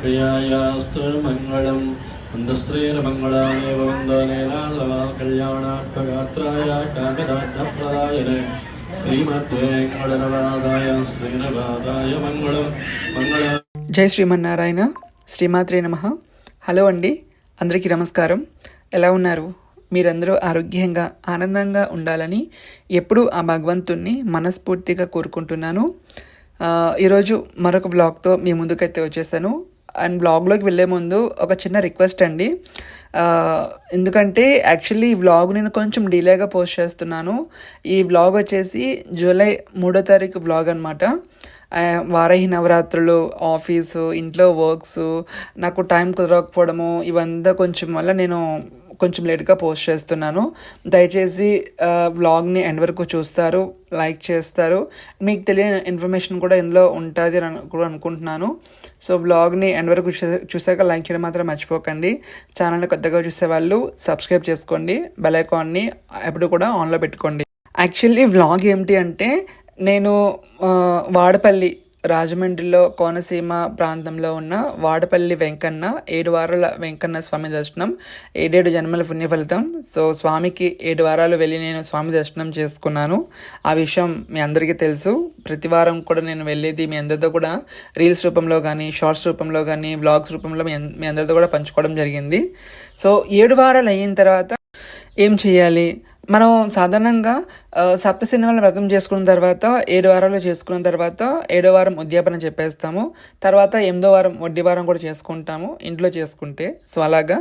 प्रियायास्तु मङ्गलम् ഹിന്ദുസ്ത്രീര മംഗളാനേ വന്ദനേലാകല്യാണാത്മഗാത്രായ കാമിതാർത്ഥപ്രദായനേ ശ്രീമത്തേ మంగళం. మంగళ జై శ్రీమన్నారాయణ. శ్రీమాత్రే నమ. హలో అండి. అందరికీ నమస్కారం. ఎలా ఉన్నారు? మీరందరూ ఆరోగ్యంగా ఆనందంగా ఉండాలని ఎప్పుడూ ఆ భగవంతుణ్ణి మనస్ఫూర్తిగా కోరుకుంటున్నాను. ఈరోజు మరొక బ్లాగ్తో మీ ముందుకైతే వచ్చేసాను. అండ్ బ్లాగ్లోకి వెళ్ళే ముందు ఒక చిన్న రిక్వెస్ట్ అండి. ఎందుకంటే యాక్చువల్లీ ఈ వ్లాగ్ నేను కొంచెం డిలేగా పోస్ట్ చేస్తున్నాను. ఈ వ్లాగ్ వచ్చేసి జూలై మూడో తారీఖు వ్లాగ్ అనమాట వారాహి నవరాత్రులు ఆఫీసు ఇంట్లో వర్క్స్ నాకు టైం కుదరకపోవడము ఇవంతా కొంచెం వల్ల నేను కొంచెం లేట్గా పోస్ట్ చేస్తున్నాను. దయచేసి వ్లాగ్ని ఎండ్ వరకు చూస్తారు లైక్ చేస్తారు. మీకు తెలియని ఇన్ఫర్మేషన్ కూడా ఇందులో ఉంటుంది అని కూడా అనుకుంటున్నాను. సో బ్లాగ్ని ఎండ్ వరకు చూసాక లైక్ చేయడం మాత్రం మర్చిపోకండి. ఛానల్ని కొత్తగా చూసే వాళ్ళు సబ్స్క్రైబ్ చేసుకోండి. బెల్ ఐకాన్ని ఎప్పుడు కూడా ఆన్లో పెట్టుకోండి. యాక్చువల్లీ వ్లాగ్ ఏమిటి అంటే నేను వాడపల్లి రాజమండ్రిలో కోనసీమ ప్రాంతంలో ఉన్న వాడపల్లి వెంకన్న ఏడు వారాల వెంకన్న స్వామి దర్శనం ఏడేడు జన్మల పుణ్య ఫలితం సో స్వామికి ఏడు వారాలు వెళ్ళి నేను స్వామి దర్శనం చేసుకున్నాను. ఆ విషయం మీ అందరికీ తెలుసు. ప్రతి వారం కూడా నేను వెళ్ళేది మీ అందరితో కూడా రీల్స్ రూపంలో కానీ షార్ట్స్ రూపంలో కానీ వ్లాగ్స్ రూపంలో మీ మీ అందరితో కూడా పంచుకోవడం జరిగింది. సో ఏడు వారాలు అయిన తర్వాత ఏం చేయాలి? మనం సాధారణంగా సప్త సినిమాలు వ్రతం చేసుకున్న తర్వాత ఏడు వారాలు చేసుకున్న తర్వాత ఏడో వారం ఉద్యాపన చెప్పేస్తాము. తర్వాత ఎనిమిదో వారం వడ్డీ వారం కూడా చేసుకుంటాము ఇంట్లో చేసుకుంటే. సో అలాగా.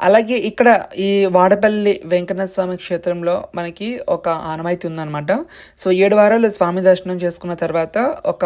అలాగే ఇక్కడ ఈ వాడపల్లి వెంకన్న స్వామి క్షేత్రంలో మనకి ఒక ఆనవాయితీ ఉందన్నమాట. సో ఏడు వారాలు స్వామి దర్శనం చేసుకున్న తర్వాత ఒక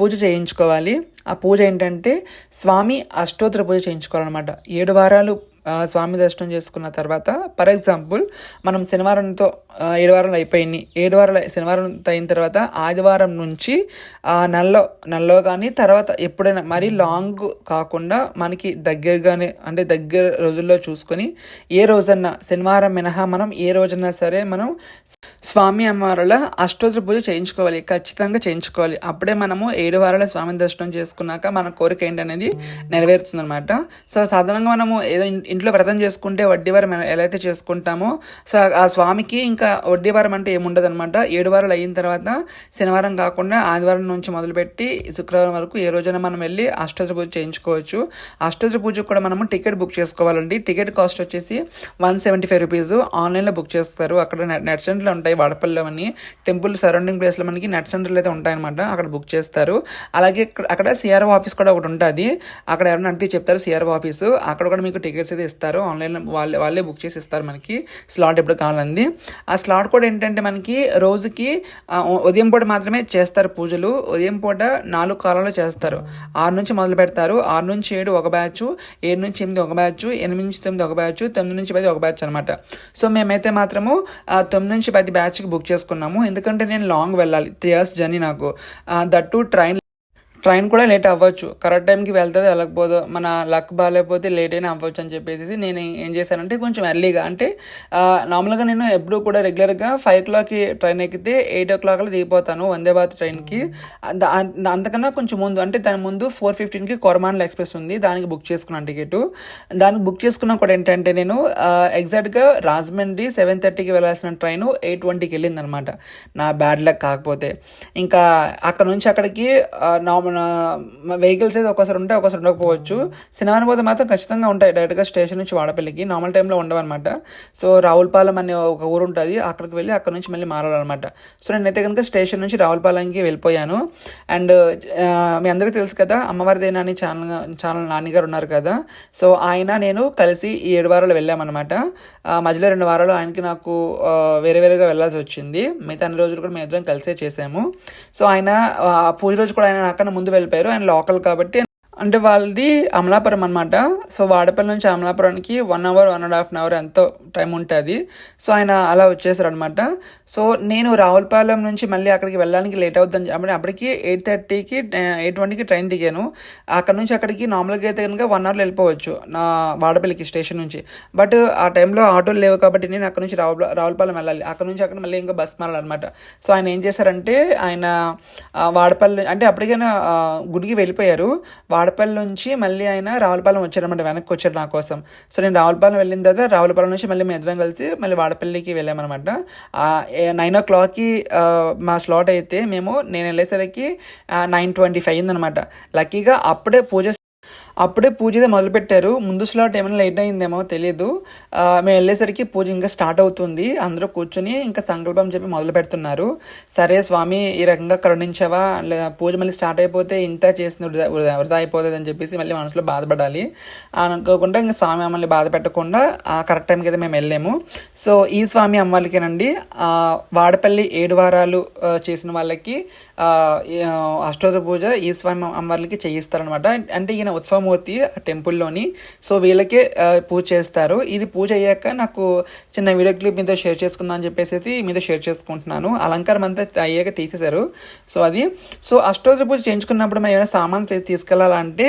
పూజ చేయించుకోవాలి. ఆ పూజ ఏంటంటే స్వామి అష్టోత్తర పూజ చేయించుకోవాలన్నమాట. ఏడు వారాలు స్వామి దర్శనం చేసుకున్న తర్వాత ఫర్ ఎగ్జాంపుల్ మనం శనివారంతో ఆ, ఏడు వారాలు ఏడు వారాలు శనివారం అయిన తర్వాత ఆదివారం నుంచి నెలలో నెలలో కానీ తర్వాత ఎప్పుడైనా మరీ లాంగ్ కాకుండా మనకి దగ్గరగానే అంటే దగ్గర రోజుల్లో చూసుకొని ఏ రోజన్నా శనివారం మినహా మనం ఏ రోజన్నా సరే మనం స్వామి అమ్మవారుల అష్టోత్తర పూజ చేయించుకోవాలి ఖచ్చితంగా చేయించుకోవాలి. అప్పుడే మనము ఏడు వారాల స్వామి దర్శనం చేసుకున్నాక మన కోరిక ఏంటనేది నెరవేరుతుంది అనమాట సో సాధారణంగా మనము ఏదో ఇంట్లో వ్రతం చేసుకుంటే వడ్డీ వారం ఎలా- అయితే చేసుకుంటామో సో ఆ- స్వామికి ఇంకా వడ్డీ వారం అంటే ఏముండదు అనమాట ఏడు వారాలు అయిన తర్వాత శనివారం కాకుండా ఆదివారం నుంచి మొదలుపెట్టి శుక్రవారం వరకు ఏ రోజున మనం వెళ్ళి అష్టోత్తర పూజ చేయించుకోవచ్చు. అష్టోత్తర పూజకు కూడా మనము టికెట్ బుక్ చేసుకోవాలండి. టికెట్ కాస్ట్ వచ్చేసి వన్ సెవెంటీ ఫైవ్ రూపీస్. ఆన్లైన్లో బుక్ చేస్తారు. అక్కడ నెట్ సెంటర్లు ఉంటాయి వాడపల్లిలో అని. టెంపుల్ సరౌండింగ్ ప్లేస్లో మనకి నెట్ సెంటర్లు అయితే ఉంటాయన్నమాట. అక్కడ బుక్ చేస్తారు. అలాగే ఇక్కడ- అక్కడ సిఆర్ఓ ఆఫీస్ కూడా ఒకటి ఉంటుంది. అక్కడ ఎవరైనా అడిగితే చెప్తారు సిఆర్ఓ ఆఫీసు. అక్కడ కూడా మీకు టికెట్స్ అయితే ఇస్తారు ఆన్లైన్లో వాళ్ళే వాళ్ళే బుక్ చేసి ఇస్తారు మనకి. స్లాట్ ఎప్పుడు కావాలంది. ఆ స్లాట్ కూడా ఏంటంటే మనకి రోజుకి ఉదయం పూట మాత్రమే చేస్తారు పూజలు. ఉదయం పూట నాలుగు కాలంలో చేస్తారు. ఆరు నుంచి మొదలు పెడతారు. ఆరు నుంచి ఏడు ఒక బ్యాచ్ ఏడు నుంచి ఎనిమిది ఒక బ్యాచ్ ఎనిమిది నుంచి తొమ్మిది ఒక బ్యాచ్ తొమ్మిది నుంచి పది ఒక బ్యాచ్ అనమాట సో మేమైతే మాత్రము తొమ్మిది నుంచి పది బ్యాచ్కి బుక్ చేసుకున్నాము. ఎందుకంటే నేను లాంగ్ వెళ్ళాలి. త్రీ ఇయర్స్ జర్నీ నాకు. దట్టు ట్రైన్ ట్రైన్ కూడా లేట్ అవ్వచ్చు. కరెక్ట్ టైంకి వెళ్తుంది వెళ్ళకపోదు. మన లక్ బాగాలేకపోతే లేట్ అయినా అవ్వచ్చు అని చెప్పేసి నేను ఏం చేశానంటే కొంచెం ఎర్లీగా అంటే నార్మల్గా నేను ఎప్పుడూ కూడా రెగ్యులర్గా ఫైవ్ ఓ క్లాక్కి ట్రైన్ ఎక్కితే ఎయిట్ ఓ క్లాక్లో దిగిపోతాను వందే భారత్ ట్రైన్కి. అంతకన్నా కొంచెం ముందు అంటే దాని ముందు ఫోర్ ఫిఫ్టీన్కి కొరమాండల్ ఎక్స్ప్రెస్ ఉంది దానికి బుక్ చేసుకున్నాను టికెట్ దానికి బుక్ చేసుకున్నా కూడా ఏంటంటే నేను ఎగ్జాక్ట్గా రాజమండ్రి సెవెన్ థర్టీకి వెళ్ళాల్సిన ట్రైన్ ఎయిట్ ట్వంటీకి వెళ్ళింది అనమాట నా బ్యాడ్ లక్ కాకపోతే. ఇంకా అక్కడ నుంచి అక్కడికి నార్మల్ వెహికల్స్ అయితే ఒకసారి ఉంటాయి ఒకసారి ఉండకపోవచ్చు శనివారం పోతే మాత్రం ఖచ్చితంగా ఉంటాయి. డైరెక్ట్గా స్టేషన్ నుంచి వాడపల్లికి. నార్మల్ టైంలో ఉండవన్నమాట. సో రావులపాలెం అనే ఒక ఊరు ఉంటుంది. అక్కడికి వెళ్ళి అక్కడ నుంచి మళ్ళీ మారాలన్నమాట. సో నేనైతే కనుక స్టేషన్ నుంచి రావులపాలెంకి వెళ్ళిపోయాను. అండ్ మీ అందరికీ తెలుసు కదా అమ్మవారిదేనా అని ఛానల్ ఛానల్ నాన్నగారు ఉన్నారు కదా. సో ఆయన నేను కలిసి ఈ ఏడు వారాలు వెళ్ళామన్నమాట. మధ్యలో రెండు వారాలు ఆయనకి నాకు వేరే వేరేగా వెళ్ళాల్సి వచ్చింది. మిగతా అన్ని రోజులు కూడా మేము ఇద్దరం కలిసే చేసాము. సో ఆయన ఆ పూజ రోజు కూడా ఆయన నాకన్నా ముందు వెళ్ళిపోయారు ఆయన లోకల్ కాబట్టి అంటే వాళ్ళది అమలాపురం అనమాట సో వాడపల్లి నుంచి అమలాపురానికి one hour one and half an hour ఎంతో టైం ఉంటుంది. సో ఆయన అలా వచ్చేసారు అనమాట సో నేను రావులపాలెం నుంచి మళ్ళీ అక్కడికి వెళ్ళడానికి లేట్ అవుతుందని చెప్పి అప్పటికి ఎయిట్ థర్టీకి ఎయిట్ ట్వంటీకి ట్రైన్ దిగాను. అక్కడ నుంచి అక్కడికి నార్మల్గా అయితే కనుక వన్ అవర్లో వెళ్ళిపోవచ్చు నా వాడపల్లికి స్టేషన్ నుంచి. బట్ ఆ టైంలో ఆటోలు లేవు కాబట్టి నేను అక్కడ నుంచి రావుల రావులపాలెం వెళ్ళాలి. అక్కడ నుంచి అక్కడ మళ్ళీ ఇంకా బస్ మారాలన్నమాట. సో ఆయన ఏం చేశారంటే ఆయన వాడపల్లి అంటే అప్పటికైనా గుడికి వెళ్ళిపోయారు. వాడపల్లి నుంచి మళ్ళీ ఆయన రావులపాలెం వచ్చారనమాట వెనక్కి వచ్చారు నా కోసం. సో నేను రావులపాలెం వెళ్ళిన తర్వాత రావులపాలెం నుంచి మళ్ళీ మేము ఇద్దరం కలిసి మళ్ళీ వాడపల్లికి వెళ్ళామన్నమాట. నైన్ ఓ క్లాక్కి మా స్లాట్ అయితే మేము నేను వెళ్ళేసరికి నైన్ ట్వంటీ ఫైవ్ అయిందనమాట లక్కీగా అప్పుడే పూజ అప్పుడే పూజ అయితే మొదలుపెట్టారు. ముందు స్లాట్ ఏమైనా లేట్ అయిందేమో తెలియదు మేము వెళ్ళేసరికి పూజ ఇంకా స్టార్ట్ అవుతుంది. అందరూ కూర్చొని ఇంకా సంకల్పం చెప్పి మొదలు పెడుతున్నారు. సరే స్వామి ఈ రకంగా కరుణించావా? లేదా పూజ మళ్ళీ స్టార్ట్ అయిపోతే ఇంత చేసిన వృధా వృధా- అయిపోతుంది అని చెప్పేసి మళ్ళీ మనసులో బాధపడాలి. అనుకోకుండా ఇంకా స్వామి మమ్మల్ని బాధ పెట్టకుండా కరెక్ట్ టైంకి అయితే మేము వెళ్ళాము సో ఈ స్వామి అమ్మాలకేనండి వాడపల్లి ఏడు వారాలు చేసిన వాళ్ళకి ఆ, అష్టోత్తర పూజ ఈ స్వామి అమ్మవారికి చేయిస్తారనమాట అంటే ఈయన ఉత్సవం ఆ టెంపుల్లోని. సో వీళ్ళకే పూజ చేస్తారు. ఇది పూజ అయ్యాక నాకు చిన్న వీడియో క్లిప్ మీతో షేర్ చేసుకుందాం అని చెప్పేసి మీతో షేర్ చేసుకుంటున్నాను. అలంకారం అంతా అయ్యాక తీసేశారు. సో అది. సో అష్టోత్తర పూజ చేయించుకున్నప్పుడు మనం ఏమైనా సామాన్ తీసుకెళ్ళాలంటే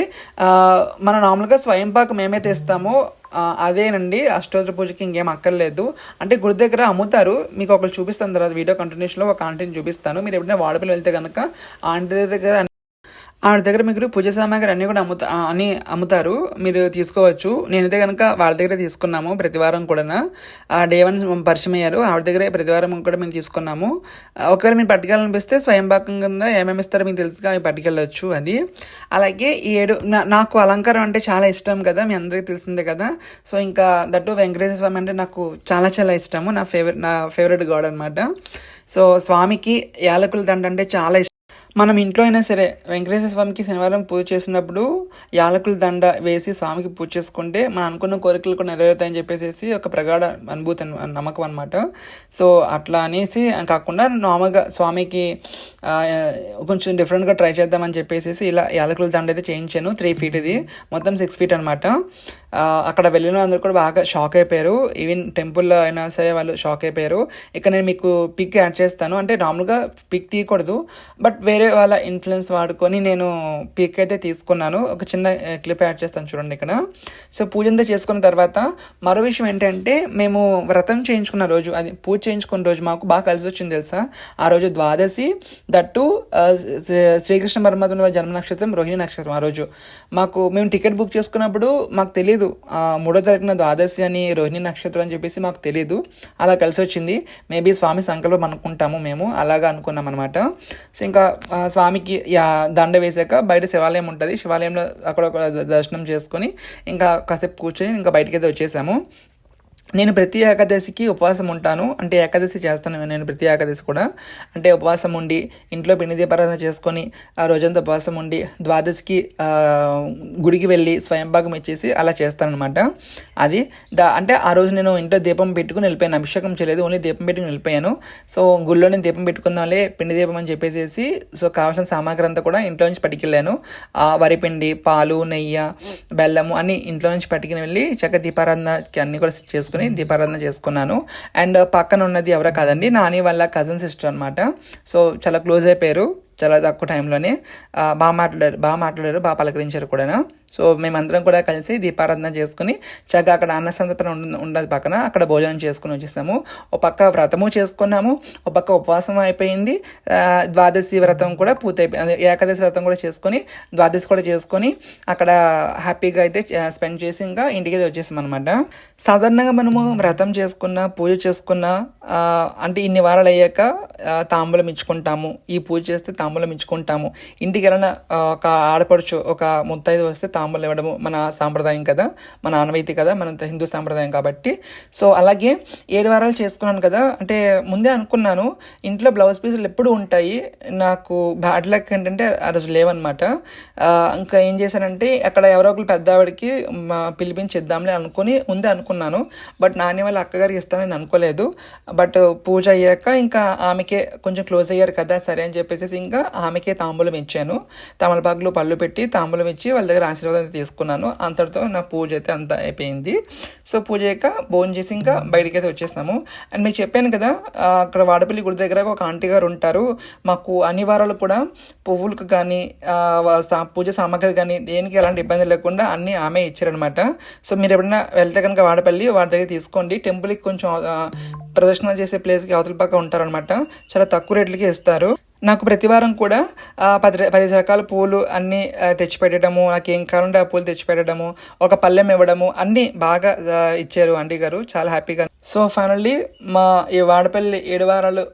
మనం నార్మల్గా స్వయం పాకం ఏమైతే ఇస్తామో అదేనండి. అష్టోత్తర పూజకి ఇంకేం అక్కర్లేదు. అంటే గుడి దగ్గర అమ్ముతారు. మీకు ఒకళ్ళు చూపిస్తాను తర్వాత వీడియో కంటిన్యూషన్లో ఒక ఆంటీని చూపిస్తాను. మీరు ఎప్పుడైనా వాడపల్లి వెళ్తే కనుక ఆంటీ దగ్గర ఆవిడ దగ్గర మీకు పూజ సామాగ్రి అన్నీ కూడా అమ్ముతా అని అమ్ముతారు. మీరు తీసుకోవచ్చు. నేనైతే కనుక వాళ్ళ దగ్గరే తీసుకున్నాము ప్రతి వారం కూడా ఆ డే వన్ పరిచయం అయ్యారు. ఆవిడ దగ్గరే ప్రతి వారం కూడా మేము తీసుకున్నాము. ఒకవేళ మీరు పట్టుకెళ్ళనిపిస్తే స్వయం భాగంగా కింద ఏమేమి ఇస్తారో మీకు తెలుసుగా అవి పట్టుకెళ్ళచ్చు అది. అలాగే ఈ ఏడు నాకు అలంకారం అంటే చాలా ఇష్టం కదా మీ అందరికీ తెలిసిందే కదా. సో ఇంకా దట్టు వెంకటేశ్వర స్వామి అంటే నాకు చాలా చాలా ఇష్టము. నా ఫేవరెట్ నా ఫేవరెట్ గాడ్ అనమాట సో స్వామికి యాలకుల దండ అంటే చాలా ఇష్టం మనం ఇంట్లో అయినా సరే వెంకటేశ్వర స్వామికి శనివారం పూజ చేసినప్పుడు యాలకుల దండ వేసి స్వామికి పూజ చేసుకుంటే మనం అనుకున్న కోరికలు కూడా నెరవేరుతాయని చెప్పేసి ఒక ప్రగాఢ అనుభూతి నమ్మకం అనమాట సో అట్లా అనేసి కాకుండా నార్మల్గా స్వామికి కొంచెం డిఫరెంట్గా ట్రై చేద్దామని చెప్పేసి ఇలా యాలకుల దండ అయితే చేయించాను త్రీ ఫీట్ ఇది. మొత్తం సిక్స్ ఫీట్ అనమాట అక్కడ వెళ్ళిన అందరూ కూడా బాగా షాక్ అయిపోయారు. ఈవెన్ టెంపుల్లో అయినా సరే వాళ్ళు షాక్ అయిపోయారు. ఇక్కడ నేను మీకు పిక్ యాడ్ చేస్తాను. అంటే నార్మల్గా పిక్ తీయకూడదు. బట్ వేరే వాళ్ళ ఇన్ఫ్లుయెన్స్ వాడుకొని నేను పిక్ అయితే తీసుకున్నాను. ఒక చిన్న క్లిప్ యాడ్ చేస్తాను చూడండి ఇక్కడ. సో పూజ అంతా చేసుకున్న తర్వాత మరో విషయం ఏంటంటే మేము వ్రతం చేయించుకున్న రోజు అది పూజ చేయించుకున్న రోజు మాకు బాగా కలిసి వచ్చింది తెలుసా? ఆ రోజు ద్వాదశి దట్టు శ్రీ- శ్రీకృష్ణ పరమాత్మ జన్మ నక్షత్రం రోహిణి నక్షత్రం ఆ రోజు. మాకు మేము టికెట్ బుక్ చేసుకున్నప్పుడు మాకు తెలియదు ఆ, మూడో తారీఖున ద్వాదశి అని రోహిణి నక్షత్రం అని చెప్పేసి మాకు తెలియదు అలా కలిసి వచ్చింది మేబీ స్వామి సంకల్పం అనుకుంటాము మేము. అలాగా అనుకున్నాం అనమాట సో ఇంకా స్వామికి దండ వేసాక బయట శివాలయం ఉంటుంది. శివాలయంలో అక్కడ ఒక దర్శనం చేసుకొని ఇంకా కాసేపు కూర్చొని ఇంకా బయటకి అయితే వచ్చేసాము. నేను ప్రతి ఏకాదశికి ఉపవాసం ఉంటాను. అంటే ఏకాదశి చేస్తాను నేను ప్రతి ఏకాదశి కూడా. అంటే ఉపవాసం ఉండి ఇంట్లో పిండి దీపారాధన చేసుకొని ఆ రోజంతా ఉపవాసం ఉండి ద్వాదశికి గుడికి వెళ్ళి స్వయంభాగం ఇచ్చేసి అలా చేస్తానమాట అది దా అంటే ఆ రోజు నేను ఇంట్లో దీపం పెట్టుకుని వెళ్ళిపోయాను. అభిషేకం చేయలేదు ఓన్లీ దీపం పెట్టుకుని వెళ్ళిపోయాను. సో గుళ్ళోనే దీపం పెట్టుకుందాంలే పిండి దీపం అని చెప్పేసి సో కావాల్సిన సామాగ్రి అంతా కూడా ఇంట్లో నుంచి పట్టుకెళ్ళాను. ఆ వరిపిండి పాలు నెయ్యి బెల్లము అన్ని ఇంట్లో నుంచి పట్టుకుని వెళ్ళి చక్క దీపారాధనకి అన్ని కూడా చేసుకుని దీపారాధన చేసుకున్నాను. అండ్ పక్కన ఉన్నది ఎవరో కాదండి నాని వాళ్ళ కజిన్ సిస్టర్ అనమాట సో చాలా క్లోజ్ అయిపోయారు చాలా తక్కువ టైంలోనే బాగా మాట్లాడారు బాగా మాట్లాడారు బాగా పలకరించారు కూడా సో మేమందరం కూడా కలిసి దీపారాధన చేసుకుని చక్కగా అక్కడ అన్న సంతర్పణ ఉండదు పక్కన అక్కడ భోజనం చేసుకుని వచ్చేసాము. ఒక పక్క వ్రతము చేసుకున్నాము ఒక పక్క ఉపవాసం అయిపోయింది. ద్వాదశి వ్రతం కూడా పూర్తయిపోయింది ఏకాదశి వ్రతం కూడా చేసుకొని ద్వాదశి కూడా చేసుకొని అక్కడ హ్యాపీగా అయితే స్పెండ్ చేసి ఇంకా ఇంటికి అయితే వచ్చేసాం అనమాట సాధారణంగా మనము వ్రతం చేసుకున్న పూజ చేసుకున్న అంటే ఇన్ని వారాలు అయ్యాక తాంబూలం ఇచ్చుకుంటాము. ఈ పూజ చేస్తే తాంబూలం ఇచ్చుకుంటాము ఇంటికి ఎవరైనా ఒక ఆడపడుచు ఒక ముత్తైదు వస్తే తాంబూలం ఇవ్వడము మన సాంప్రదాయం కదా. మన ఆనవాయితీ కదా. మన హిందూ సాంప్రదాయం కాబట్టి. సో అలాగే ఏడు వారాలు చేసుకున్నాను కదా. అంటే ముందే అనుకున్నాను. ఇంట్లో బ్లౌజ్ పీసులు ఎప్పుడు ఉంటాయి. నాకు బ్యాడ్ లక్ ఏంటంటే ఆ రోజు లేవన్నమాట. ఇంకా ఏం చేశానంటే అక్కడ ఎవరో ఒకరు పెద్ద ఆవిడకి మా పిలిపించి ఇద్దాంలే అనుకుని ముందే అనుకున్నాను. బట్ నాని వాళ్ళ అక్కగారికి ఇస్తానని అనుకోలేదు. బట్ పూజ అయ్యాక ఇంకా ఆమెకే కొంచెం క్లోజ్ అయ్యారు కదా సరే అని చెప్పేసి ఇంకా ఆమెకే తాంబూలం ఇచ్చాను. తమలపాకులు పళ్ళు పెట్టి తాంబూలం ఇచ్చి వాళ్ళ దగ్గర ఆశీర్వాదం తీసుకున్నాను. అంతటితో నా పూజ అయితే అంతా అయిపోయింది. సో పూజ అయ్యాక భోజనం చేసి ఇంకా బయటికి అయితే వచ్చేసాము. అండ్ మీకు చెప్పాను కదా అక్కడ వాడపల్లి గుడి దగ్గర ఒక ఆంటీ గారు ఉంటారు. మాకు అన్ని వారాలు కూడా పువ్వులకు కానీ సా- పూజ సామాగ్రి కానీ దేనికి ఎలాంటి ఇబ్బంది లేకుండా అన్నీ ఆమె ఇచ్చారనమాట సో మీరు ఎప్పుడైనా వెళ్తే కనుక వాడపల్లి వాడి దగ్గర తీసుకోండి. టెంపుల్కి కొంచెం ప్రదర్శన చేసే ప్లేస్కి అవతల పక్క ఉంటారనమాట చాలా తక్కువ రేట్లకి ఇస్తారు. నాకు ప్రతివారం కూడా పది పది రకాల పూలు అన్నీ తెచ్చిపెట్టడము నాకు ఏం కావాలంటే ఆ పూలు తెచ్చిపెట్టడము ఒక పళ్ళెం ఇవ్వడము అన్నీ బాగా ఇచ్చారు అండి గారు. చాలా హ్యాపీగా. సో ఫైనల్లీ మా ఈ వాడపల్లి ఏడు వారాలు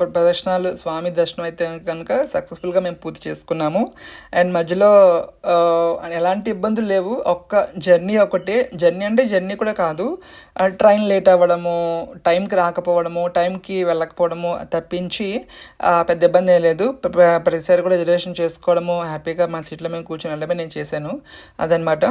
ప్రదర్శనలు స్వామి దర్శనం అయితే కనుక సక్సెస్ఫుల్గా మేము పూర్తి చేసుకున్నాము. అండ్ మధ్యలో ఎలాంటి ఇబ్బందులు లేవు. ఒక్క జర్నీ ఒకటే. జర్నీ అంటే జర్నీ కూడా కాదు. ట్రైన్ లేట్ అవ్వడము టైంకి రాకపోవడము టైంకి వెళ్ళకపోవడము తప్పించి పెద్ద ఇబ్బంది ఏం లేదు. ప్రతిసారి కూడా రిజర్వేషన్ చేసుకోవడము హ్యాపీగా మా సీట్లో మేము కూర్చొని వెళ్ళడమే నేను చేశాను. అదనమాట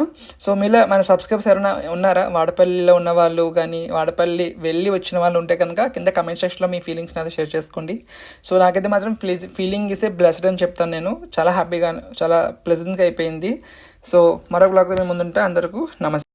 సో మీలో మన సబ్స్క్రైబర్స్ ఎవరైనా ఉన్నారా? వాడపల్లిలో ఉన్న వాళ్ళు కానీ వాడపల్లి వెళ్ళి వచ్చిన వాళ్ళు ఉంటే కనుక కింద కమెంట్ సెక్షన్లో మీ ఫీలింగ్స్ నాతో షేర్ చేసుకోండి. సో నాకైతే మాత్రం please feeling is a blessed అని చెప్తాను నేను. చాలా హ్యాపీగా చాలా ప్లెజెంట్గా అయిపోయింది. సో మరొక బ్లాగ్తో మేము ముందుంటే అందరికీ నమస్తే